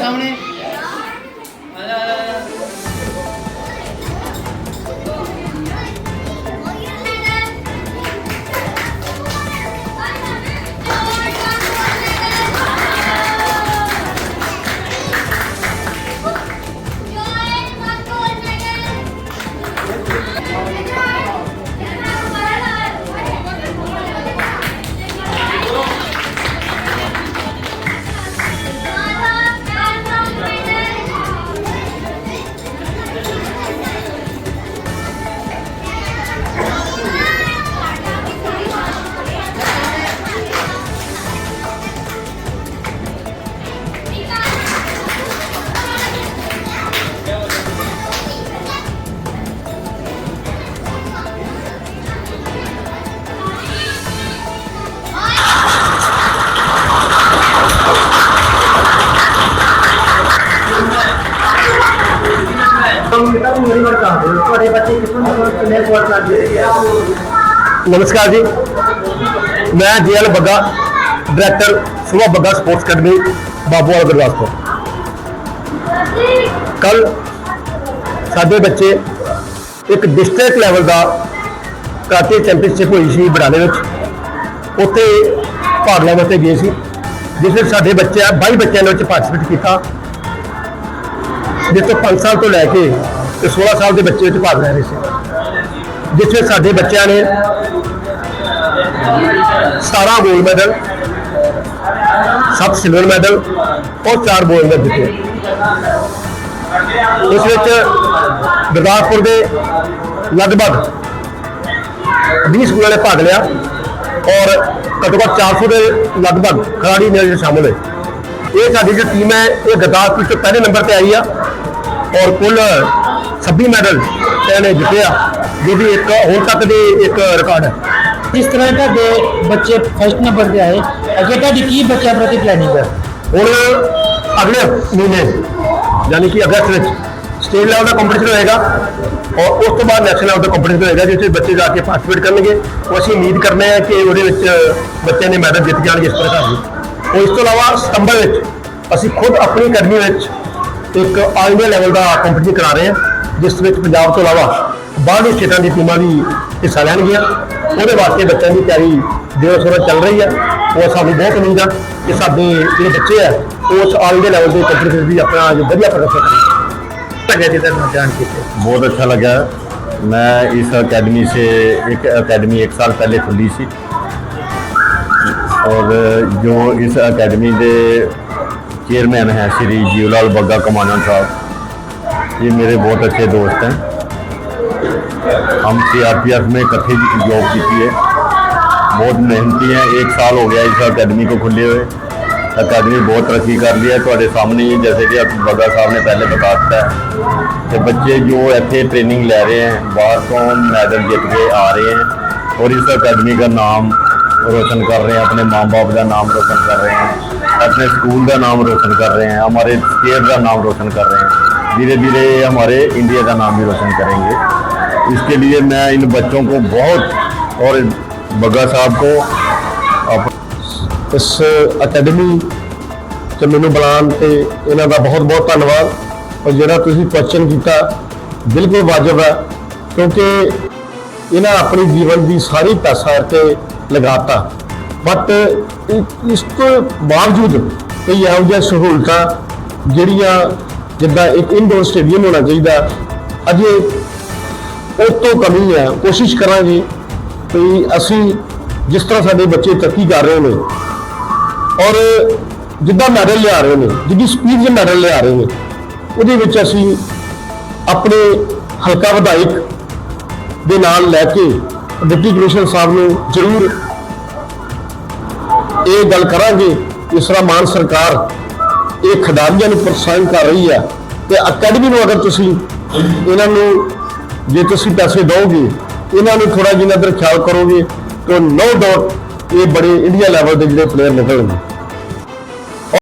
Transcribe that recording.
સામે ਤੁਹਾਡੇ ਬੱਚੇ ਕਿੱਥੋਂ ਕਿੰਨੇ ਕੋਲ ਕਰਦੇ ਨਮਸਕਾਰ ਜੀ। ਮੈਂ JL Bagga director Subha Bagga sports academy Babuwal Gurdaspur. ਕੱਲ ਸਾਡੇ ਬੱਚੇ ਇੱਕ ਡਿਸਟ੍ਰਿਕਟ ਲੈਵਲ ਦਾ ਕਰਾਟੇ ਚੈਂਪੀਅਨਸ਼ਿਪ ਹੋਈ ਸੀ ਬੜਾਲੇ ਵਿੱਚ। ਉੱਥੇ ਭਾਗ ਲੈਣ ਵਾਸਤੇ ਗਏ ਸੀ, ਜਿਸ ਵਿੱਚ ਸਾਡੇ ਬੱਚੇ 22 ਬੱਚਿਆਂ ਨੇ ਵਿੱਚ ਪਾਰਟਿਸਿਪੇਟ ਕੀਤਾ। ਜਿਸ ਤੋਂ 5 ਸਾਲ ਤੋਂ ਲੈ ਕੇ ਤੇ 16 ਸਾਲ ਦੇ ਬੱਚੇ ਵਿੱਚ ਭਾਗ ਲੈ ਰਹੇ ਸੀ। ਜਿਸ ਵਿੱਚ ਸਾਡੇ ਬੱਚਿਆਂ ਨੇ 17 ਗੋਲਡ ਮੈਡਲ 7 ਸਿਲਵਰ ਮੈਡਲ ਔਰ 4 ਗੋਲਡ ਮੈਡਲ ਜਿੱਤੇ। ਇਸ ਵਿੱਚ ਗੁਰਦਾਸਪੁਰ ਦੇ ਲਗਭਗ 20 ਸਕੂਲਾਂ ਨੇ ਭਾਗ ਲਿਆ ਔਰ ਘੱਟੋ ਘੱਟ 400 ਦੇ ਲਗਭਗ ਖਿਡਾਰੀ ਮੇਰੇ ਵਿੱਚ ਸ਼ਾਮਲ ਹੋਏ। ਇਹ ਸਾਡੀ ਜੋ ਟੀਮ ਹੈ, ਇਹ ਗੁਰਦਾਸਪੁਰ ਤੋਂ ਪਹਿਲੇ ਨੰਬਰ ਤੇ ਆਈ ਆ ਔਰ ਕੁੱਲ 26 ਮੈਡਲ ਇਹਨੇ ਜਿੱਤੇ ਆ ਜੋ ਵੀ ਇੱਕ ਹੁਣ ਤੱਕ ਦੀ ਇੱਕ ਰਿਕਾਰਡ ਹੈ। ਜਿਸ ਤਰ੍ਹਾਂ ਤੁਹਾਡੇ ਬੱਚੇ ਫਸਟ ਨੰਬਰ ਤੇ ਆਏ ਅੱਗੇ ਤੁਹਾਡੀ ਕੀ ਬੱਚਿਆਂ ਪ੍ਰਤੀ ਪਲੈਨਿੰਗ ਹੈ? ਹੁਣ ਅਗਲੇ ਮਹੀਨੇ ਯਾਨੀ ਕਿ ਅਗਸਤ ਵਿੱਚ ਸਟੇਟ ਲੈਵਲ ਦਾ ਕੰਪੀਟੀਸ਼ਨ ਹੋਏਗਾ ਔਰ ਉਸ ਤੋਂ ਬਾਅਦ ਨੈਸ਼ਨਲ ਲੈਵਲ ਦਾ ਕੰਪੀਟੀਸ਼ਨ ਹੋਏਗਾ ਜਿਸ ਵਿੱਚ ਬੱਚੇ ਜਾ ਕੇ ਪਾਰਟਿਸਿਪੇਟ ਕਰਨਗੇ। ਉਹ ਅਸੀਂ ਉਮੀਦ ਕਰਨੇ ਆ ਕਿ ਉਹਦੇ ਵਿੱਚ ਬੱਚਿਆਂ ਨੇ ਮੈਡਲ ਜਿੱਤ ਜਾਣਗੇ ਇਸ ਪ੍ਰਕਾਰ ਦੇ। ਔਰ ਇਸ ਤੋਂ ਇਲਾਵਾ ਸਤੰਬਰ ਵਿੱਚ ਅਸੀਂ ਖੁਦ ਆਪਣੀ ਅਕੈਡਮੀ ਵਿੱਚ ਇੱਕ ਆਲ ਇੰਡੀਆ ਲੈਵਲ ਦਾ ਕੰਪੀਟੀਸ਼ਨ ਕਰਾ ਰਹੇ ਹਾਂ। ਜਿਸ ਵਿੱਚ ਪੰਜਾਬ ਤੋਂ ਇਲਾਵਾ ਬਾਹਰਲੀ ਸਟੇਟਾਂ ਦੀ ਟੀਮਾਂ ਵੀ ਹਿੱਸਾ ਲੈਣਗੀਆਂ ਉਹਦੇ ਵਾਸਤੇ ਬੱਚਿਆਂ ਦੀ ਤਿਆਰੀ ਦਿਓ ਸੋਰਾ ਚੱਲ ਰਹੀ ਹੈ ਉਹ ਸਾਨੂੰ ਬਹੁਤ ਉਮੀਦ ਆ ਕਿ ਸਾਡੇ ਜਿਹੜੇ ਬੱਚੇ ਆ ਉਹ ਉਸ ਆਲ ਇੰਡੀਆ ਲੈਵਲ ਦੇ ਕੰਪੀਟੀਸ਼ਨ ਵੀ ਆਪਣਾ ਜੋ ਵਧੀਆ ਪ੍ਰਦਰਸ਼ਨ ਕਰਨਗੇ ਲੱਗਿਆ ਜੀ ਤੁਹਾਨੂੰ ਜਾਣ ਕੇ बहुत अच्छा लगा मैं इस एकेडमी से एक एकेडमी एक साल पहले खुली सी और जो इस एकेडमी के चेयरमैन हैं श्री जीवलाल बग्गा कमानन साहब ये मेरे बहुत अच्छे दोस्त हैं। हम सीआरपीएफ में इकट्ठे जॉब की थी है। बहुत मेहनती हैं। एक साल हो गया इस अकेडमी को खुले हुए। अकेडमी बहुत तरक्की कर ली है। थोड़े सामने ही जैसे कि बगा साहब ने पहले बता दिया है। कि बच्चे जो इतने ट्रेनिंग ले रहे हैं, बाहर तो मैडल जीत के आ रहे हैं? और इस अकेडमी का नाम रोशन कर रहे हैं। अपने माँ बाप का नाम रोशन कर रहे हैं। अपने स्कूल का नाम रोशन कर रहे हैं। हमारे स्टेट का नाम रोशन कर रहे हैं। धीरे धीरे हमारे इंडिया का नाम भी रोशन करेंगे इसके लिए मैं इन बच्चों को बहुत और बग्गा साहब को अप- ਇਸ ਅਕੈਡਮੀ ਤੇ ਮੈਨੂੰ ਬੁਲਾਉਣ ਤੇ ਇਹਨਾਂ ਦਾ ਬਹੁਤ ਬਹੁਤ ਧੰਨਵਾਦ ਔਰ ਜਿਹੜਾ ਤੁਸੀਂ ਕੁਐਸਚਨ ਕੀਤਾ ਬਿਲਕੁਲ ਵਾਜਬ ਹੈ ਕਿਉਂਕਿ ਇਹਨਾਂ ਆਪਣੀ ਜੀਵਨ ਦੀ ਸਾਰੀ ਪੈਸਾ ਇੱਥੇ ਲਗਾਤਾ ਬਟ ਇਸ ਤੋਂ ਬਾਵਜੂਦ ਕਈ ਇਹੋ ਜਿਹੀਆਂ ਸਹੂਲਤਾਂ ਜਿਹੜੀਆਂ ਜਿੱਦਾਂ ਇੱਕ ਇਨਡੋਰ ਸਟੇਡੀਅਮ ਹੋਣਾ ਚਾਹੀਦਾ। ਅਜੇ ਉਹ ਤੋਂ ਕਮੀ ਹੈ ਕੋਸ਼ਿਸ਼ ਕਰਾਂਗੇ ਕਿ ਅਸੀਂ ਜਿਸ ਤਰ੍ਹਾਂ ਸਾਡੇ ਬੱਚੇ ਤਰੱਕੀ ਕਰ ਰਹੇ ਨੇ ਔਰ ਜਿੱਦਾਂ ਮੈਡਲ ਲਿਆ ਰਹੇ ਨੇ, ਜਿੱਦੀ ਸਪੀਡ 'ਚ ਮੈਡਲ ਲਿਆ ਰਹੇ ਨੇ, ਉਹਦੇ ਵਿੱਚ ਅਸੀਂ ਆਪਣੇ ਹਲਕਾ ਵਿਧਾਇਕ ਦੇ ਨਾਲ ਲੈ ਕੇ ਡਿਪਟੀ ਕਮਿਸ਼ਨਰ ਸਾਹਿਬ ਨੂੰ ਜ਼ਰੂਰ ਇਹ ਗੱਲ ਕਰਾਂਗੇ ਇਸ ਤਰ੍ਹਾਂ ਮਾਨ ਸਰਕਾਰ ਇਹ ਖਿਡਾਰੀਆਂ ਨੂੰ ਪ੍ਰੋਤਸਾਹਨ ਕਰ ਰਹੀ ਹੈ ਤੇ ਅਕੈਡਮੀ ਨੂੰ ਅਗਰ ਤੁਸੀਂ ਇਹਨਾਂ ਨੂੰ ਜੇ ਤੁਸੀਂ ਪੈਸੇ ਦਿਓਗੇ, ਇਹਨਾਂ ਨੂੰ ਥੋੜਾ ਜਿਹਾ ਇਧਰ ਖਿਆਲ ਕਰੋਗੇ, ਤਾਂ ਨੋ ਡਾਊਟ ਇਹ ਬੜੇ ਇੰਡੀਆ ਲੈਵਲ ਦੇ ਜਿਹੜੇ ਪਲੇਅਰ ਨਿਕਲਣਗੇ।